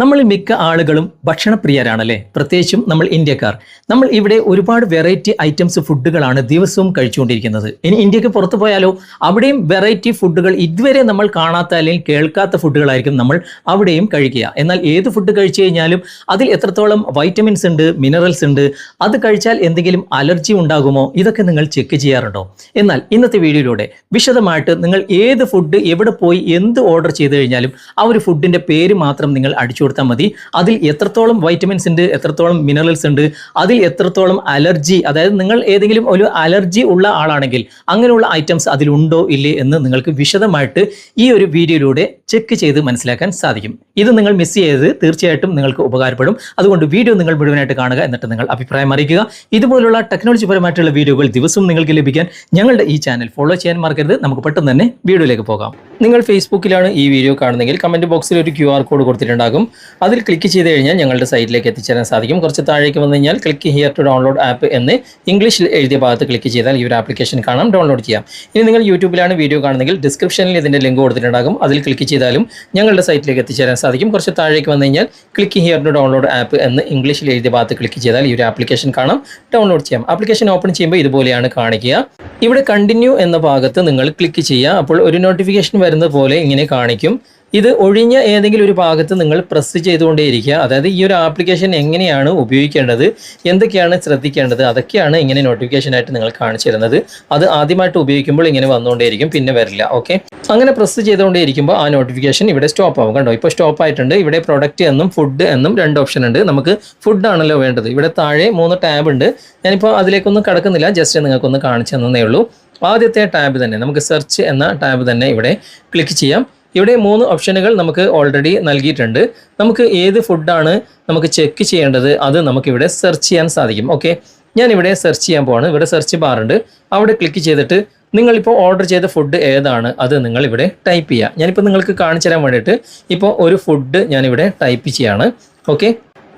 നമ്മൾ മിക്ക ആളുകളും ഭക്ഷണപ്രിയരാണല്ലേ? പ്രത്യേകിച്ചും നമ്മൾ ഇന്ത്യക്കാർ. നമ്മൾ ഇവിടെ ഒരുപാട് വെറൈറ്റി ഐറ്റംസ് ഫുഡുകളാണ് ദിവസവും കഴിച്ചുകൊണ്ടിരിക്കുന്നത്. ഇനി ഇന്ത്യയ്ക്ക് പുറത്തു പോയാലോ? അവിടെയും വെറൈറ്റി ഫുഡുകൾ ഇതുവരെ നമ്മൾ കാണാത്ത അല്ലെങ്കിൽ കേൾക്കാത്ത ഫുഡുകളായിരിക്കും നമ്മൾ അവിടെയും കഴിക്കുക. എന്നാൽ ഏത് ഫുഡ് കഴിച്ചു കഴിഞ്ഞാലും അതിൽ എത്രത്തോളം വൈറ്റമിൻസ് ഉണ്ട് മിനറൽസ് ഉണ്ട് അത് കഴിച്ചാൽ എന്തെങ്കിലും അലർജി ഉണ്ടാകുമോ? ഇതൊക്കെ നിങ്ങൾ ചെക്ക് ചെയ്യാറുണ്ടോ? എന്നാൽ ഇന്നത്തെ വീഡിയോയിലൂടെ വിശദമായിട്ട് നിങ്ങൾ ഏത് ഫുഡ് എവിടെ പോയി എന്ത് ഓർഡർ ചെയ്ത് കഴിഞ്ഞാലും ആ ഒരു ഫുഡിന്റെ പേര് മാത്രം നിങ്ങൾ അടിച്ചു കൊടുത്താൽ മതി. അതിൽ എത്രത്തോളം വൈറ്റമിൻസ് ഉണ്ട് എത്രത്തോളം മിനറൽസ് ഉണ്ട് അതിൽ എത്രത്തോളം അലർജി അതായത് നിങ്ങൾ ഏതെങ്കിലും ഒരു അലർജി ഉള്ള ആളാണെങ്കിൽ അങ്ങനെയുള്ള ഐറ്റംസ് അതിലുണ്ടോ ഇല്ലേ എന്ന് നിങ്ങൾക്ക് വിശദമായിട്ട് ഈ ഒരു വീഡിയോയിലൂടെ ചെക്ക് ചെയ്ത് മനസ്സിലാക്കാൻ സാധിക്കും. ഇത് നിങ്ങൾ മിസ് ചെയ്ത് തീർച്ചയായിട്ടും നിങ്ങൾക്ക് ഉപകാരപ്പെടും. അതുകൊണ്ട് വീഡിയോ നിങ്ങൾ മുഴുവനായിട്ട് കാണുക എന്നിട്ട് നിങ്ങൾ അഭിപ്രായം അറിയിക്കുക. ഇതുപോലുള്ള ടെക്നോളജി പരമായിട്ടുള്ള വീഡിയോകൾ ദിവസവും നിങ്ങൾക്ക് ലഭിക്കാൻ ഞങ്ങളുടെ ഈ ചാനൽ ഫോളോ ചെയ്യാൻ മറക്കരുത്. നമുക്ക് പെട്ടെന്ന് തന്നെ വീഡിയോയിലേക്ക് പോകാം. നിങ്ങൾ ഫേസ്ബുക്കിലാണ് ഈ വീഡിയോ കാണുന്നതെങ്കിൽ കമന്റ് ബോക്സിൽ ഒരു ക്യു ആർ കോഡ് കൊടുത്തിട്ടുണ്ടാകും. അതിൽ ക്ലിക്ക് ചെയ്ത് കഴിഞ്ഞാൽ ഞങ്ങളുടെ സൈറ്റിലേക്ക് എത്തിച്ചേരാൻ സാധിക്കും. കുറച്ച് താഴേക്ക് വന്നു കഴിഞ്ഞാൽ click here to download app എന്ന് ഇംഗ്ലീഷിൽ എഴുതിയ ഭാഗത്ത് ക്ലിക്ക് ചെയ്താൽ ഈ ഒരു ആപ്ലിക്കേഷൻ കാണാം. ഡൗൺലോഡ് ചെയ്യാം. ഇനി നിങ്ങൾ യൂട്യൂബിലാണ് വീഡിയോ കാണുന്നതെങ്കിൽ ഡിസ്ക്രിപ്ഷനിൽ ഇതിന്റെ ലിങ്ക് കൊടുത്തിട്ടുണ്ടാകും. അതിൽ ക്ലിക്ക് ചെയ്താലും ഞങ്ങളുടെ സൈറ്റിലേക്ക് എത്തിച്ചേരാൻ സാധിക്കും. കുറച്ച് താഴേക്ക് വന്നു കഴിഞ്ഞാൽ click here to download app എന്ന് ഇംഗ്ലീഷിൽ എഴുതിയ ഭാഗത്ത് ക്ലിക്ക് ചെയ്താൽ ഈ ഒരു ആപ്ലിക്കേഷൻ കാണാം. ഡൗൺലോഡ് ചെയ്യാം. ആപ്ലിക്കേഷൻ ഓപ്പൺ ചെയ്യുമ്പോൾ ഇതുപോലെയാണ് കാണിക്കുക. ഇവിടെ കണ്ടിന്യൂ എന്ന ഭാഗത്ത് നിങ്ങൾ ക്ലിക്ക് ചെയ്യുക. അപ്പോൾ ഒരു നോട്ടിഫിക്കേഷൻ വരുന്നത് പോലെ ഇങ്ങനെ കാണിക്കും. ഇത് ഒഴിഞ്ഞ ഏതെങ്കിലും ഒരു ഭാഗത്ത് നിങ്ങൾ പ്രസ് ചെയ്തുകൊണ്ടേയിരിക്കുക. അതായത് ഈ ഒരു ആപ്ലിക്കേഷൻ എങ്ങനെയാണ് ഉപയോഗിക്കേണ്ടത്? എന്തൊക്കെയാണ് ശ്രദ്ധിക്കേണ്ടത്? അതൊക്കെയാണ് ഇങ്ങനെ നോട്ടിഫിക്കേഷനായിട്ട് നിങ്ങൾ കാണിച്ചു തരുന്നത്. അത് ആദ്യമായിട്ട് ഉപയോഗിക്കുമ്പോൾ ഇങ്ങനെ വന്നുകൊണ്ടേയിരിക്കും. പിന്നെ വരില്ല. ഓക്കെ അങ്ങനെ പ്രസ് ചെയ്തുകൊണ്ടേയിരിക്കുമ്പോൾ ആ നോട്ടിഫിക്കേഷൻ ഇവിടെ സ്റ്റോപ്പ് ആവും. കണ്ടോ? ഇപ്പോൾ സ്റ്റോപ്പ് ആയിട്ടുണ്ട്. ഇവിടെ പ്രൊഡക്റ്റ് എന്നും ഫുഡ് എന്നും രണ്ട് ഓപ്ഷൻ ഉണ്ട്. നമുക്ക് ഫുഡ് ആണല്ലോ വേണ്ടത്. ഇവിടെ താഴെ മൂന്ന് ടാബ് ഉണ്ട്. ഞാനിപ്പോൾ അതിലേക്കൊന്നും കിടക്കുന്നില്ല. ജസ്റ്റ് നിങ്ങൾക്കൊന്ന് കാണിച്ചു തന്നേ ഉള്ളൂ. ആദ്യത്തെ ടാബ് തന്നെ നമുക്ക് സെർച്ച് എന്ന ടാബ് തന്നെ ഇവിടെ ക്ലിക്ക് ചെയ്യാം. ഇവിടെ മൂന്ന് ഓപ്ഷനുകൾ നമുക്ക് ഓൾറെഡി നൽകിയിട്ടുണ്ട്. നമുക്ക് ഏത് ഫുഡാണ് നമുക്ക് ചെക്ക് ചെയ്യേണ്ടത് അത് നമുക്കിവിടെ സെർച്ച് ചെയ്യാൻ സാധിക്കും. ഓക്കെ ഞാനിവിടെ സെർച്ച് ചെയ്യാൻ പോവാണ്. ഇവിടെ സെർച്ച് ബാർ ഉണ്ട്. അവിടെ ക്ലിക്ക് ചെയ്തിട്ട് നിങ്ങളിപ്പോൾ ഓർഡർ ചെയ്ത ഫുഡ് ഏതാണ് അത് നിങ്ങൾ ഇവിടെ ടൈപ്പ് ചെയ്യുക ഞാനിപ്പോൾ നിങ്ങൾക്ക് കാണിച്ചു തരാൻ വേണ്ടിയിട്ട് ഇപ്പോൾ ഒരു ഫുഡ് ഞാനിവിടെ ടൈപ്പ് ചെയ്യാണ്. ഓക്കെ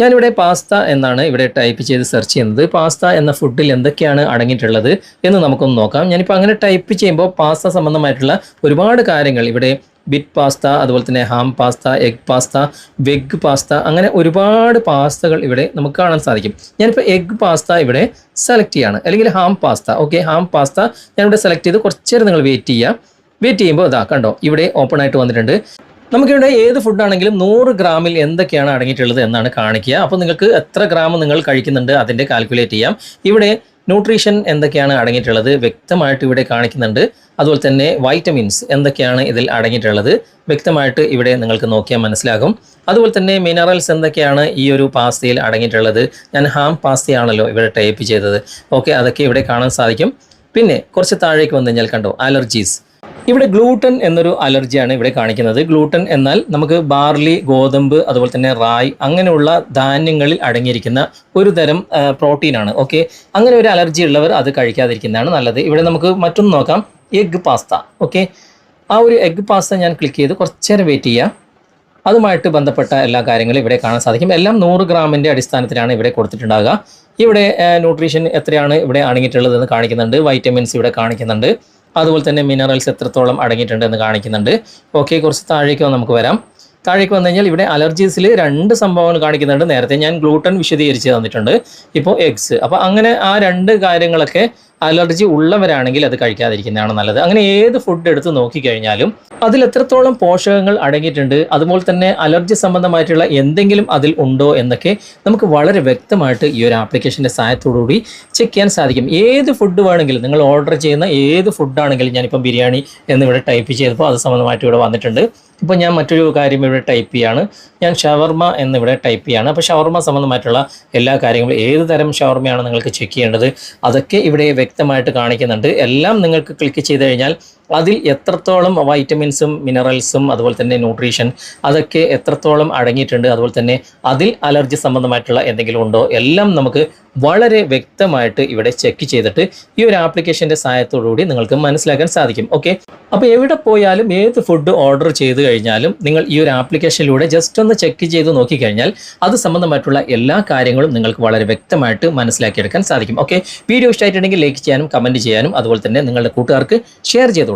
ഞാനിവിടെ പാസ്ത എന്നാണ് ഇവിടെ ടൈപ്പ് ചെയ്ത് സെർച്ച് ചെയ്യുന്നത്. പാസ്ത എന്ന ഫുഡിൽ എന്തൊക്കെയാണ് അടങ്ങിയിട്ടുള്ളത് എന്ന് നമുക്കൊന്ന് നോക്കാം. ഞാനിപ്പോൾ അങ്ങനെ ടൈപ്പ് ചെയ്യുമ്പോൾ പാസ്ത സംബന്ധമായിട്ടുള്ള ഒരുപാട് കാര്യങ്ങൾ ഇവിടെ ബിറ്റ് പാസ്ത അതുപോലെ തന്നെ ham pasta egg pasta veg pasta അങ്ങനെ ഒരുപാട് പാസ്തകൾ ഇവിടെ നമുക്ക് കാണാൻ സാധിക്കും. ഞാനിപ്പോൾ എഗ് പാസ്ത ഇവിടെ സെലക്ട് ചെയ്യാണ്. അല്ലെങ്കിൽ ham pasta. Okay ham pasta ഞാനിവിടെ സെലക്ട് ചെയ്ത് കുറച്ചേരം നിങ്ങൾ വെയിറ്റ് ചെയ്യുക. വെയിറ്റ് ചെയ്യുമ്പോൾ ഇതാ കണ്ടോ ഇവിടെ ഓപ്പൺ ആയിട്ട് വന്നിട്ടുണ്ട്. നമുക്കിവിടെ ഏത് ഫുഡാണെങ്കിലും നൂറ് ഗ്രാമിൽ എന്തൊക്കെയാണ് അടങ്ങിയിട്ടുള്ളത് എന്നാണ് കാണിക്കുക. അപ്പോൾ നിങ്ങൾക്ക് എത്ര ഗ്രാം നിങ്ങൾ കഴിക്കുന്നുണ്ട് അതിന്റെ കാൽക്കുലേറ്റ് ചെയ്യാം. ഇവിടെ ന്യൂട്രീഷൻ എന്തൊക്കെയാണ് അടങ്ങിയിട്ടുള്ളത് വ്യക്തമായിട്ട് ഇവിടെ കാണിക്കുന്നുണ്ട്. അതുപോലെ തന്നെ വൈറ്റമിൻസ് എന്തൊക്കെയാണ് ഇതിൽ അടങ്ങിയിട്ടുള്ളത് വ്യക്തമായിട്ട് ഇവിടെ നിങ്ങൾക്ക് നോക്കിയാൽ മനസ്സിലാകും. അതുപോലെ തന്നെ മിനറൽസ് എന്തൊക്കെയാണ് ഈ ഒരു പാസ്തയിൽ അടങ്ങിയിട്ടുള്ളത്? ഞാൻ ഹാം പാസ്തയാണല്ലോ ഇവിടെ ടൈപ്പ് ചെയ്തത്. ഓക്കെ അതൊക്കെ ഇവിടെ കാണാൻ സാധിക്കും. പിന്നെ കുറച്ച് താഴേക്ക് വന്നു കഴിഞ്ഞാൽ കണ്ടോ അലർജീസ് ഇവിടെ ഗ്ലൂട്ടൻ എന്നൊരു അലർജിയാണ് ഇവിടെ കാണിക്കുന്നത്. ഗ്ലൂട്ടൻ എന്നാൽ നമുക്ക് ബാർലി ഗോതമ്പ് അതുപോലെ തന്നെ റായ് അങ്ങനെയുള്ള ധാന്യങ്ങളിൽ അടങ്ങിയിരിക്കുന്ന ഒരു തരം പ്രോട്ടീനാണ് ഓക്കെ അങ്ങനെ ഒരു അലർജി ഉള്ളവർ അത് കഴിക്കാതിരിക്കുന്നതാണ് നല്ലത്. ഇവിടെ നമുക്ക് മറ്റൊന്ന് നോക്കാം. എഗ് പാസ്ത ഓക്കെ ആ ഒരു എഗ് പാസ്ത ഞാൻ ക്ലിക്ക് ചെയ്ത് കുറച്ച് നേരം വെയിറ്റ് ചെയ്യുക അതുമായിട്ട് ബന്ധപ്പെട്ട എല്ലാ കാര്യങ്ങളും ഇവിടെ കാണാൻ സാധിക്കും. എല്ലാം നൂറ് ഗ്രാമിന്റെ അടിസ്ഥാനത്തിലാണ് ഇവിടെ കൊടുത്തിട്ടുണ്ടാകുക ഇവിടെ ന്യൂട്രീഷൻ എത്രയാണ് ഇവിടെ അടങ്ങിയിട്ടുള്ളതെന്ന് കാണിക്കുന്നുണ്ട്. വൈറ്റമിൻസ് ഇവിടെ കാണിക്കുന്നുണ്ട്. അതുപോലെ തന്നെ മിനറൽസ് എത്രത്തോളം അടങ്ങിയിട്ടുണ്ട് എന്ന് കാണിക്കുന്നുണ്ട്. ഓക്കെ കുറച്ച് താഴേക്ക് നമുക്ക് വരാം. താഴേക്ക് വന്നു കഴിഞ്ഞാൽ ഇവിടെ അലർജീസിൽ രണ്ട് സംഭവങ്ങൾ കാണിക്കുന്നുണ്ട്. നേരത്തെ ഞാൻ ഗ്ലൂട്ടൺ വിശദീകരിച്ച് തന്നിട്ടുണ്ട്. ഇപ്പോൾ എഗ്സ് അപ്പോൾ അങ്ങനെ ആ രണ്ട് കാര്യങ്ങളൊക്കെ അലർജി ഉള്ളവരാണെങ്കിൽ അത് കഴിക്കാതിരിക്കുന്നതാണ് നല്ലത്. അങ്ങനെ ഏത് ഫുഡ് എടുത്ത് നോക്കിക്കഴിഞ്ഞാലും അതിൽ എത്രത്തോളം പോഷകങ്ങൾ അടങ്ങിയിട്ടുണ്ട് അതുപോലെ തന്നെ അലർജി സംബന്ധമായിട്ടുള്ള എന്തെങ്കിലും അതിൽ ഉണ്ടോ എന്നൊക്കെ നമുക്ക് വളരെ വ്യക്തമായിട്ട് ഈ ഒരു ആപ്ലിക്കേഷന്റെ സഹായത്തോടുകൂടി ചെക്ക് ചെയ്യാൻ സാധിക്കും. ഏത് ഫുഡ് വേണമെങ്കിലും നിങ്ങൾ ഓർഡർ ചെയ്യുന്ന ഏത് ഫുഡാണെങ്കിലും ഞാനിപ്പം ബിരിയാണി എന്നിവിടെ ടൈപ്പ് ചെയ്തപ്പോൾ അത് സംബന്ധമായിട്ട് ഇവിടെ വന്നിട്ടുണ്ട്. ഇപ്പോൾ ഞാൻ മറ്റൊരു കാര്യം ഇവിടെ ടൈപ്പ് ചെയ്യാണ്. ഞാൻ ഷവർമ എന്നിവിടെ ടൈപ്പ് ചെയ്യാണ്. അപ്പോൾ ഷവർമ സംബന്ധമായിട്ടുള്ള എല്ലാ കാര്യങ്ങളും ഏത് തരം ഷവർമയാണ് നിങ്ങൾക്ക് ചെക്ക് ചെയ്യേണ്ടത് അതൊക്കെ ഇവിടെ വ്യക്തമായിട്ട് കാണിക്കുന്നുണ്ട്. എല്ലാം നിങ്ങൾക്ക് ക്ലിക്ക് ചെയ്ത് കഴിഞ്ഞാൽ അതിൽ എത്രത്തോളം വൈറ്റമിൻസും മിനറൽസും അതുപോലെ തന്നെ ന്യൂട്രീഷൻ അതൊക്കെ എത്രത്തോളം അടങ്ങിയിട്ടുണ്ട് അതുപോലെ തന്നെ അതിൽ അലർജി സംബന്ധമായിട്ടുള്ള എന്തെങ്കിലും ഉണ്ടോ എല്ലാം നമുക്ക് വളരെ വ്യക്തമായിട്ട് ഇവിടെ ചെക്ക് ചെയ്തിട്ട് ഈ ഒരു ആപ്ലിക്കേഷന്റെ സഹായത്തോടുകൂടി നിങ്ങൾക്ക് മനസ്സിലാക്കാൻ സാധിക്കും. ഓക്കെ അപ്പോൾ എവിടെ പോയാലും ഏത് ഫുഡ് ഓർഡർ ചെയ്ത് കഴിഞ്ഞാലും നിങ്ങൾ ഈ ഒരു ആപ്ലിക്കേഷനിലൂടെ ജസ്റ്റ് ഒന്ന് ചെക്ക് ചെയ്ത് നോക്കിക്കഴിഞ്ഞാൽ അത് സംബന്ധമായിട്ടുള്ള എല്ലാ കാര്യങ്ങളും നിങ്ങൾക്ക് വളരെ വ്യക്തമായിട്ട് മനസ്സിലാക്കിയെടുക്കാൻ സാധിക്കും. ഓക്കെ വീഡിയോ ഇഷ്ടമായിട്ടുണ്ടെങ്കിൽ ലൈക്ക് ചെയ്യാനും കമന്റ് ചെയ്യാനും അതുപോലെ തന്നെ നിങ്ങളുടെ കൂട്ടുകാർക്ക് ഷെയർ ചെയ്ത്